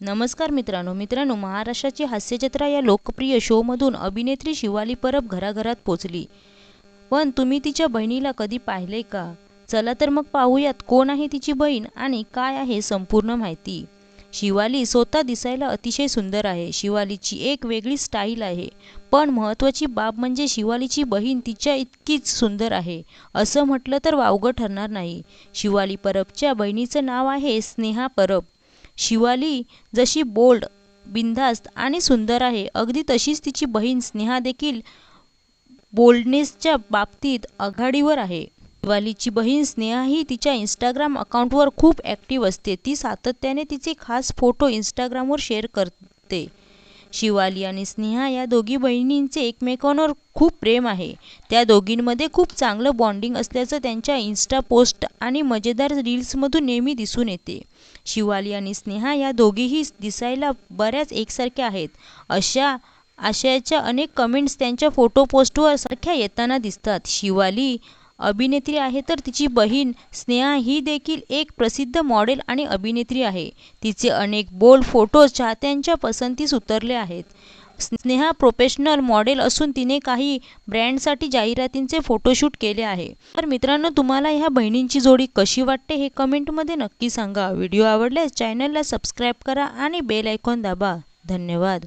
नमस्कार मित्रांनो. मित्रांनो महाराष्ट्राची हास्यजत्रा या लोकप्रिय शोमधून अभिनेत्री शिवाली परब घराघरात पोचली. पण तुम्ही तिच्या बहिणीला कधी पाहिले का? चला तर मग पाहूयात कोण आहे तिची बहीण आणि काय आहे संपूर्ण माहिती. शिवाली स्वतः दिसायला अतिशय सुंदर आहे. शिवालीची एक वेगळी स्टाईल आहे. पण महत्त्वाची बाब म्हणजे शिवालीची बहीण तिच्या इतकीच सुंदर आहे. असं म्हटलं तर वावगं ठरणार नाही. शिवाली परबच्या बहिणीचं नाव आहे स्नेहा परब. शिवाली जशी बोल्ड बिनधास्त आणि सुंदर आहे अगदी तशीच तिची बहीण स्नेहा देखील बोल्डनेसच्या बाबतीत आघाडीवर आहे. शिवालीची बहीण स्नेहा ही तिच्या इंस्टाग्राम अकाउंटवर खूप ॲक्टिव्ह असते. ती सातत्याने तिचे खास फोटो इंस्टाग्रामवर शेअर करते. शिवाली आणि स्नेहा या दोघी बहिणींचे एकमेकांवर खूप प्रेम आहे. त्या दोघींमध्ये खूप चांगलं बॉन्डिंग असल्याचं त्यांच्या इन्स्टा पोस्ट आणि मजेदार रील्समधून नेहमी दिसून येते. शिवाली आणि स्नेहा या दोघीही दिसायला बऱ्याच एकसारख्या आहेत. अशा आशयाच्या अनेक कमेंट्स त्यांच्या फोटो पोस्टवर सारख्या येताना दिसतात. शिवाली अभिनेत्री आहे तर तिची बहीण स्नेहा ही देखील एक प्रसिद्ध मॉडेल आणि अभिनेत्री आहे. तिचे अनेक बोल्ड फोटोज चाहत्यांच्या पसंतीस उतरले आहेत. स्नेहा प्रोफेशनल मॉडेल असून तिने काही ब्रँडसाठी जाहिरातींचे फोटोशूट केले आहे. तर मित्रांनो तुम्हाला ह्या बहिणींची जोडी कशी वाटते हे कमेंटमध्ये नक्की सांगा. व्हिडिओ आवडल्यास चॅनलला सबस्क्राईब करा आणि बेल आयकॉन दाबा. धन्यवाद.